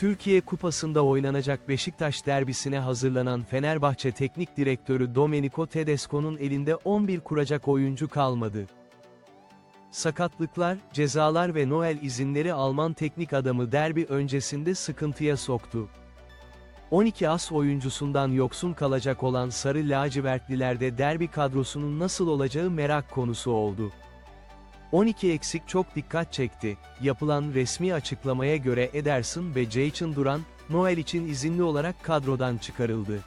Türkiye Kupası'nda oynanacak Beşiktaş derbisine hazırlanan Fenerbahçe Teknik Direktörü Domenico Tedesco'nun elinde 11 kuracak oyuncu kalmadı. Sakatlıklar, cezalar ve Noel izinleri Alman teknik adamı derbi öncesinde sıkıntıya soktu. 12 as oyuncusundan yoksun kalacak olan Sarı Lacivertlilerde derbi kadrosunun nasıl olacağı merak konusu oldu. 12 eksik çok dikkat çekti. Yapılan resmi açıklamaya göre Ederson ve Jayson Duran, Noel için izinli olarak kadrodan çıkarıldı.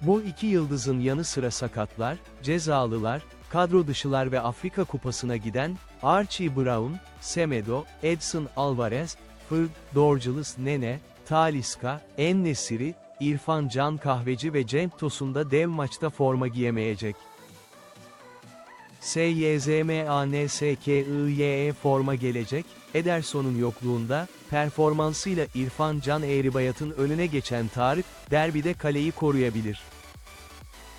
Bu iki yıldızın yanı sıra sakatlar, cezalılar, kadro dışılar ve Afrika Kupası'na giden, Archie Brown, Semedo, Edson Alvarez, Fırd, Dorgeles Nene, Taliska, En-Nesyri, İrfan Can Kahveci ve Cenk Tosun da dev maçta forma giyemeyecek. SYZMANSKIYE forma gelecek, Ederson'un yokluğunda, performansıyla İrfan Can Eğribayat'ın önüne geçen Tarık, derbide kaleyi koruyabilir.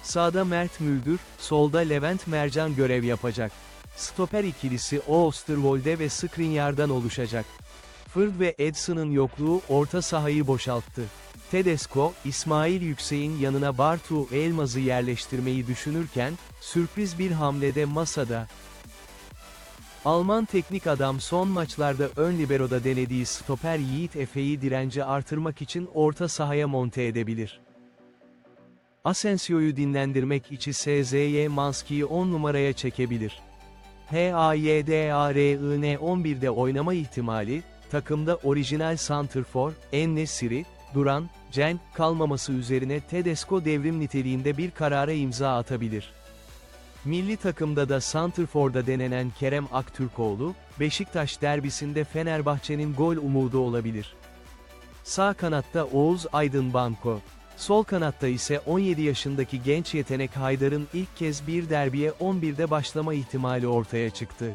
Sağda Mert Müldür, solda Levent Mercan görev yapacak. Stoper ikilisi Oosterwolde ve Skriniar'dan oluşacak. Fırd ve Edson'ın yokluğu orta sahayı boşalttı. Tedesco, İsmail Yüksek'in yanına Bartu Elmaz'ı yerleştirmeyi düşünürken, sürpriz bir hamlede masada. Alman teknik adam son maçlarda ön libero'da denediği stoper Yiğit Efe'yi direnci artırmak için orta sahaya monte edebilir. Asensio'yu dinlendirmek için SZY Manski'yi 10 numaraya çekebilir. HAYDARIN 11'de oynama ihtimali, takımda orijinal santrfor, En-Nesyri, Duran, Cenk kalmaması üzerine Tedesco devrim niteliğinde bir karara imza atabilir. Milli takımda da Santrfor'da denenen Kerem Aktürkoğlu, Beşiktaş derbisinde Fenerbahçe'nin gol umudu olabilir. Sağ kanatta Oğuz Aydın Banko. Sol kanatta ise 17 yaşındaki genç yetenek Haydar'ın ilk kez bir derbiye 11'de başlama ihtimali ortaya çıktı.